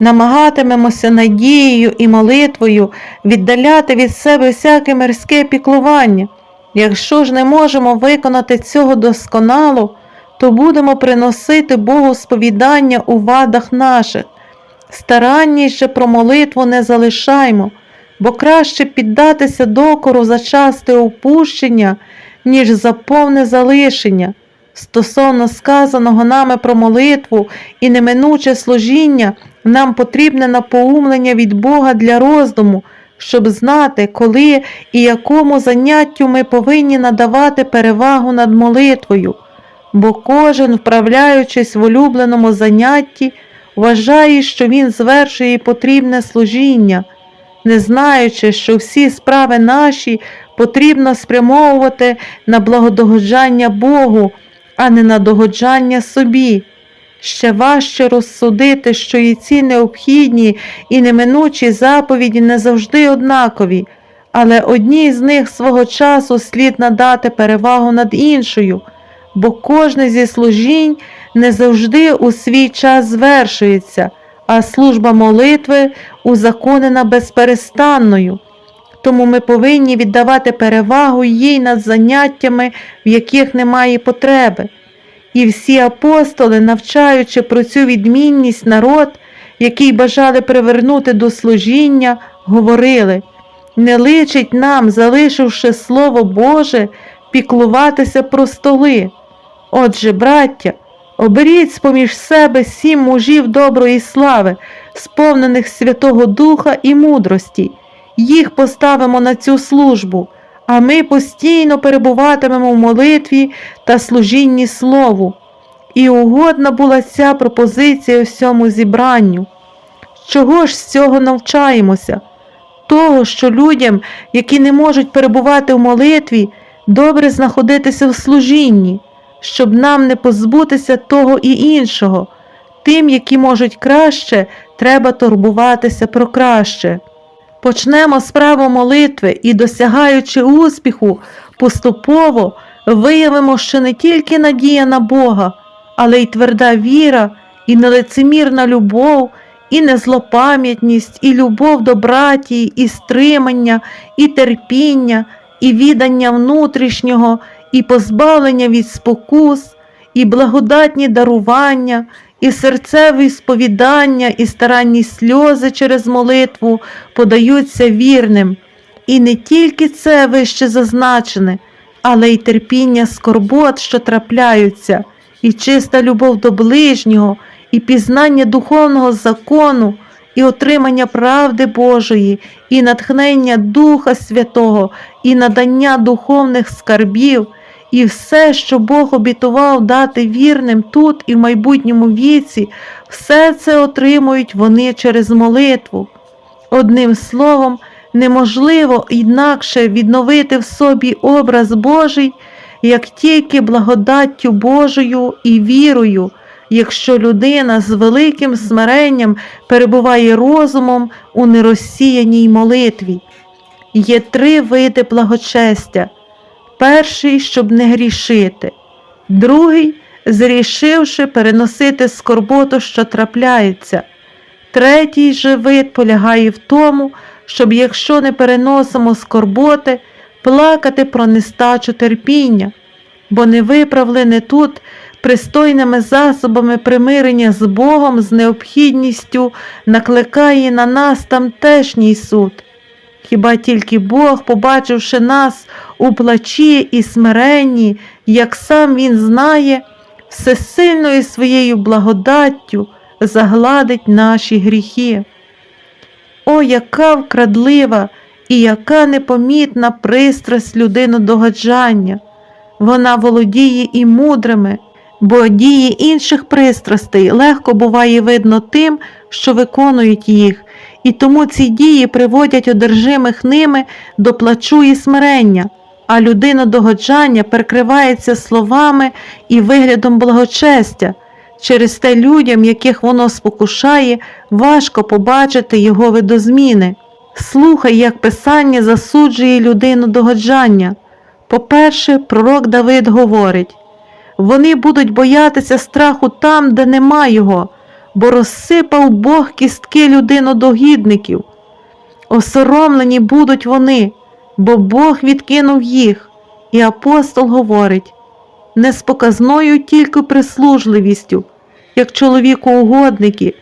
намагатимемося надією і молитвою віддаляти від себе всяке мирське піклування. Якщо ж не можемо виконати цього досконало, то будемо приносити Богу сповідання у вадах наших. Старанність же про молитву не залишаймо, бо краще піддатися докору за часте опущення, ніж за повне залишення. Стосовно сказаного нами про молитву і неминуче служіння, нам потрібне напоумлення від Бога для роздуму, щоб знати, коли і якому заняттю ми повинні надавати перевагу над молитвою, бо кожен, вправляючись в улюбленому занятті, вважає, що він звершує потрібне служіння, не знаючи, що всі справи наші потрібно спрямовувати на благодогоджання Богу, а не на догоджання собі. Ще важче розсудити, що і ці необхідні і неминучі заповіді не завжди однакові, але одній з них свого часу слід надати перевагу над іншою, бо кожне зі служінь не завжди у свій час звершується, а служба молитви узаконена безперестанною. Тому ми повинні віддавати перевагу їй над заняттями, в яких немає потреби. І всі апостоли, навчаючи про цю відмінність народ, який бажали привернути до служіння, говорили не личить нам, залишивши Слово Боже, піклуватися про столи. Отже, браття, оберіть з-поміж себе сім мужів доброї слави, сповнених Святого Духа і мудрості, їх поставимо на цю службу а ми постійно перебуватимемо в молитві та служінні Слову. І угодна була ця пропозиція всьому зібранню. Чого ж з цього навчаємося? Того, що людям, які не можуть перебувати в молитві, добре знаходитися в служінні, щоб нам не позбутися того і іншого. Тим, які можуть краще, треба турбуватися про краще. Почнемо справу молитви і, досягаючи успіху, поступово виявимо, що не тільки надія на Бога, але й тверда віра, і нелицемірна любов, і незлопам'ятність, і любов до братії, і стримання, і терпіння, і відання внутрішнього, і позбавлення від спокус, і благодатні дарування, і серцеві сповідання, і старанні сльози через молитву подаються вірним. І не тільки це вище зазначене, але й терпіння скорбот, що трапляються, і чиста любов до ближнього, і пізнання духовного закону, і отримання правди Божої, і натхнення Духа Святого, і надання духовних скарбів. І все, що Бог обітував дати вірним тут і в майбутньому віці, все це отримують вони через молитву. Одним словом, неможливо інакше відновити в собі образ Божий, як тільки благодаттю Божою і вірою, якщо людина з великим смиренням перебуває розумом у нерозсіяній молитві. Є три види благочестя. Перший, щоб не грішити, другий, зрішивши, переносити скорботу, що трапляється. Третій же вид полягає в тому, щоб, якщо не переносимо скорботи, плакати про нестачу терпіння, бо невиправлене тут пристойними засобами примирення з Богом з необхідністю накликає на нас тамтешній суд. Хіба тільки Бог, побачивши нас у плачі і смиренні, як сам Він знає, всесильною своєю благодаттю загладить наші гріхи. О, яка вкрадлива і яка непомітна пристрасть людину догаджання! Вона володіє і мудрими, бо дії інших пристрастей легко буває видно тим, що виконують їх, і тому ці дії приводять одержимих ними до плачу і смирення, а людина догоджання перекривається словами і виглядом благочестя. Через те людям, яких воно спокушає, важко побачити його видозміни. Слухай, як Писання засуджує людину догоджання. По-перше, пророк Давид говорить вони будуть боятися страху там, де нема його, бо розсипав Бог кістки людинодогідників. Осоромлені будуть вони, бо Бог відкинув їх. І апостол говорить не з показною тільки прислужливістю, як чоловікоугодники,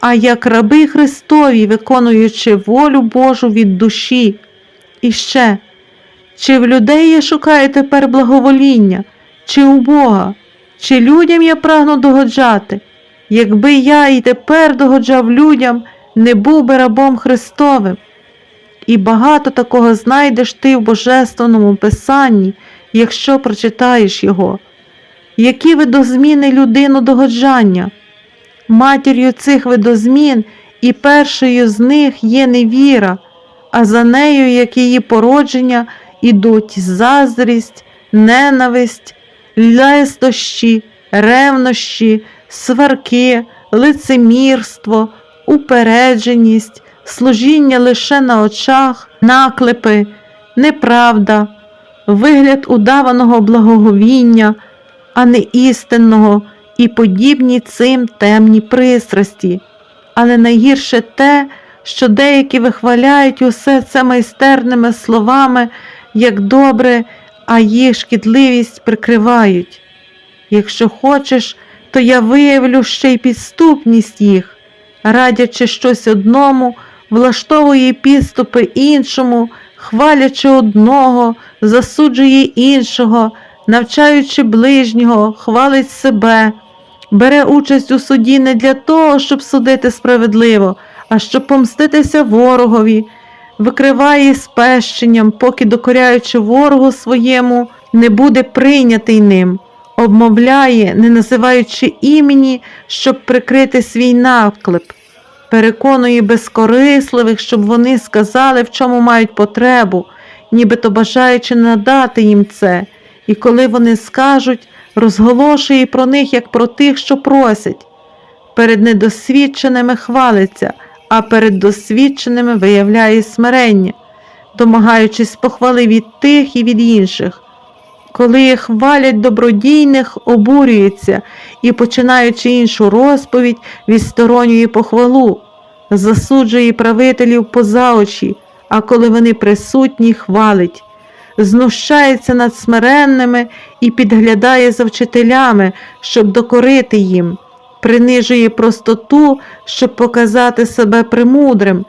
а як раби Христові, виконуючи волю Божу від душі. І ще, чи в людей шукаю тепер благовоління, чи у Бога, чи людям я прагну догоджати? Якби я і тепер догоджав людям, не був би рабом Христовим. І багато такого знайдеш ти в Божественному Писанні, якщо прочитаєш його. Які видозміни людину догоджання? Матір'ю цих видозмін і першою з них є невіра, а за нею, як її породження, ідуть заздрість, ненависть, лестощі, ревнощі, сварки, лицемірство, упередженість, служіння лише на очах, наклепи, неправда, вигляд удаваного благоговіння, а не істинного, і подібні цим темні пристрасті. Але найгірше те, що деякі вихваляють усе це майстерними словами, як добре, а їх шкідливість прикривають. Якщо хочеш, то я виявлю ще й підступність їх, радячи щось одному, влаштовує підступи іншому, хвалячи одного, засуджує іншого, навчаючи ближнього, хвалить себе, бере участь у суді не для того, щоб судити справедливо, а щоб помститися ворогові, викриває спещенням, поки докоряючи ворогу своєму, не буде прийнятий ним, обмовляє, не називаючи імені, щоб прикрити свій наклеп, переконує безкорисливих, щоб вони сказали, в чому мають потребу, нібито бажаючи надати їм це, і коли вони скажуть, розголошує про них як про тих, що просять. Перед недосвідченими хвалиться, а перед досвідченими виявляє смирення, домагаючись похвали від тих і від інших. Коли хвалять добродійних, обурюється і, починаючи іншу розповідь, відсторонює похвалу, засуджує правителів поза очі, а коли вони присутні, хвалить, знущається над смиренними і підглядає за вчителями, щоб докорити їм, принижує простоту, щоб показати себе премудрим.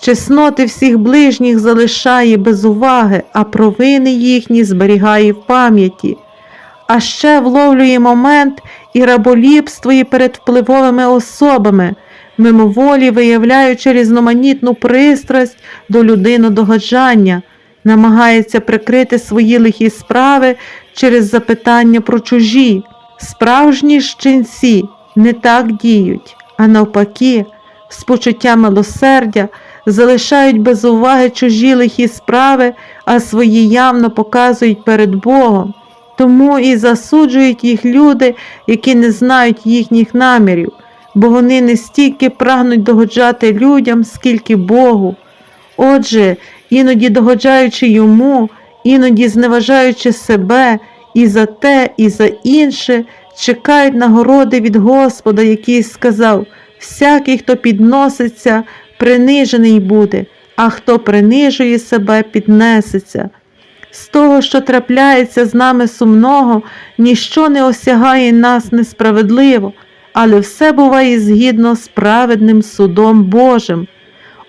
Чесноти всіх ближніх залишає без уваги, а провини їхні зберігає в пам'яті. А ще вловлює момент і раболіпствує перед впливовими особами, мимоволі виявляючи різноманітну пристрасть до людинодогоджання, намагається прикрити свої лихі справи через запитання про чужі. Справжні ж ченці не так діють, а навпаки, з почуття милосердя залишають без уваги чужі лихі справи, а свої явно показують перед Богом. Тому і засуджують їх люди, які не знають їхніх намірів, бо вони не стільки прагнуть догоджати людям, скільки Богу. Отже, іноді догоджаючи йому, іноді зневажаючи себе і за те, і за інше, чекають нагороди від Господа, який сказав: всякий, хто підноситься, принижений буде, а хто принижує себе, піднесеться. З того, що трапляється з нами сумного, ніщо не осягає нас несправедливо, але все буває згідно з праведним судом Божим.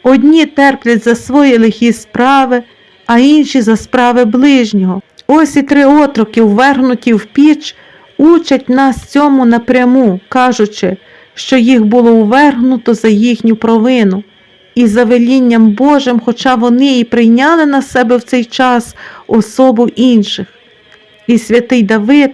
Одні терплять за свої лихі справи, а інші за справи ближнього. Ось і три отроки, ввергнуті в піч, учать нас цьому напряму, кажучи, що їх було увергнуто за їхню провину. І за велінням Божим, хоча вони і прийняли на себе в цей час особу інших. І святий Давид,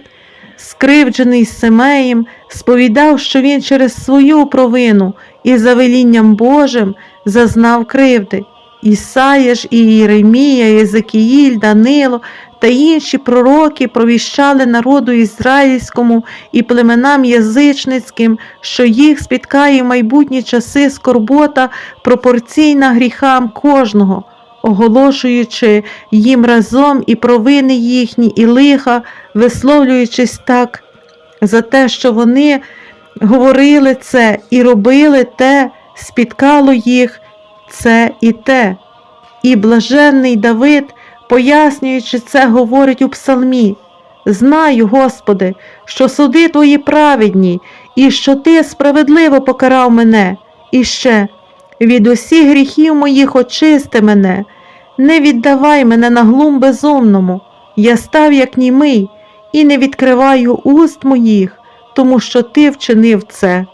скривджений Семеєм, сповідав, що він через свою провину і за велінням Божим зазнав кривди. Ісая ж і Єремія, Єзекіїль, Данило та інші пророки провіщали народу ізраїльському і племенам язичницьким, що їх спіткає в майбутні часи скорбота пропорційна гріхам кожного, оголошуючи їм разом і провини їхні, і лиха, висловлюючись так за те, що вони говорили це і робили те, спіткало їх це і те. І блаженний Давид, пояснюючи це, говорить у псалмі: Знаю, Господи, що суди твої праведні, і що ти справедливо покарав мене, і ще від усіх гріхів моїх очисти мене, не віддавай мене на глум безумному, я став як німий, і не відкриваю уст моїх, тому що ти вчинив це.